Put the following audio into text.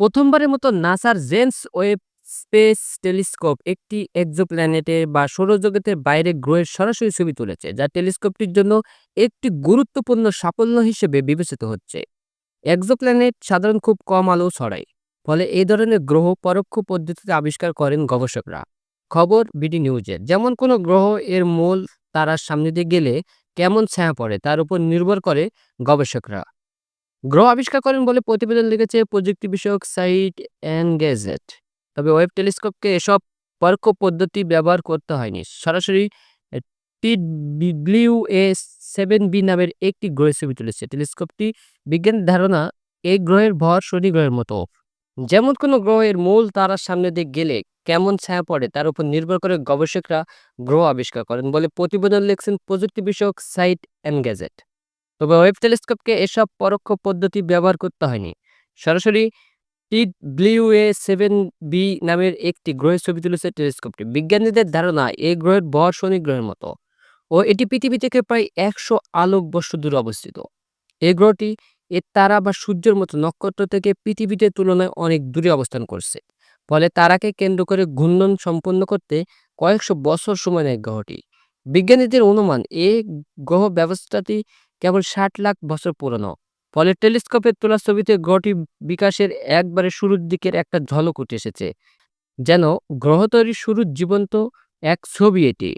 প্রথমবারের মতো নাসার জেমস ওয়েব স্পেস টেলিস্কোপ একটি এক্সোপ্ল্যানেটের বা সৌরজগতের বাইরে গ্রহের সরাসরি ছবি তুলেছে, যা টেলিস্কোপটির জন্য একটি গুরুত্বপূর্ণ সাফল্য হিসেবে বিবেচিত হচ্ছে। এক্সোপ্ল্যানেট সাধারণ খুব কম আলো ছড়ায়, ফলে এই ধরনের গ্রহ পরোক্ষ পদ্ধতিতে আবিষ্কার করেন গবেষকরা। খবর বিডি নিউজের যেমন কোনো গ্রহ এর মূল তারার সামনে দিয়ে গেলে কেমন ছায়া পড়ে তার উপর নির্ভর করে গবেষকরা। গ্রহ আবিষ্কার করেন বলে প্রতিবেদন লিখেছে প্রযুক্তি বিষয়ক সাইট অ্যান্ড গ্যাজেট। তবে ওয়েব টেলিস্কোপকে এসব পরোক্ষ পদ্ধতি ব্যবহার করতে হয়নি। সরাসরি টিডব্লিউ এ সেভেন বি নামের একটি গ্রহের ছবি তুলেছে। টেলিস্কোপটি বিজ্ঞানের ধারণা এই গ্রহের ভর শনি গ্রহের মতো। যেমন কোনো গ্রহের মূল তারার সামনে দিয়ে গেলে কেমন ছায়া পড়ে তার উপর নির্ভর করে গবেষকরা গ্রহ আবিষ্কার করেন বলে প্রতিবেদন লিখছেন প্রযুক্তি বিষয়ক সাইট অ্যান্ড গ্যাজেট। তবে ওয়েব টেলিস্কোপকে এসব পরোক্ষ পদ্ধতি ব্যবহার করতে হয়নি। সরাসরি টিডব্লিউ এ সেভেন বি নামের একটি গ্রহের ছবি তুলেছে টেলিস্কোপটি। বিজ্ঞানীদের ধারণা এই গ্রহের ভর শনি গ্রহের মতো ও এটি পৃথিবী থেকে প্রায় একশো আলোক বর্ষ দূরে অবস্থিত। এই গ্রহটি এর তারা বা সূর্যের মতো নক্ষত্র থেকে পৃথিবীতে তুলনায় অনেক দূরে অবস্থান করছে। ফলে তারাকে কেন্দ্র করে ঘূর্ণন সম্পন্ন করতে কয়েকশো বছর সময় নেয় গ্রহটি। বিজ্ঞানীদের অনুমান এই গ্রহ ব্যবস্থাটি কেবল ষাট লাখ বছর পুরনো। ফলে টেলিস্কোপের তোলা ছবিতে গ্রহটি বিকাশের একবারে শুরুর দিকের একটা ঝলক উঠে এসেছে, যেন গ্রহ তৈরির শুরুর জীবন্ত এক ছবি এটি।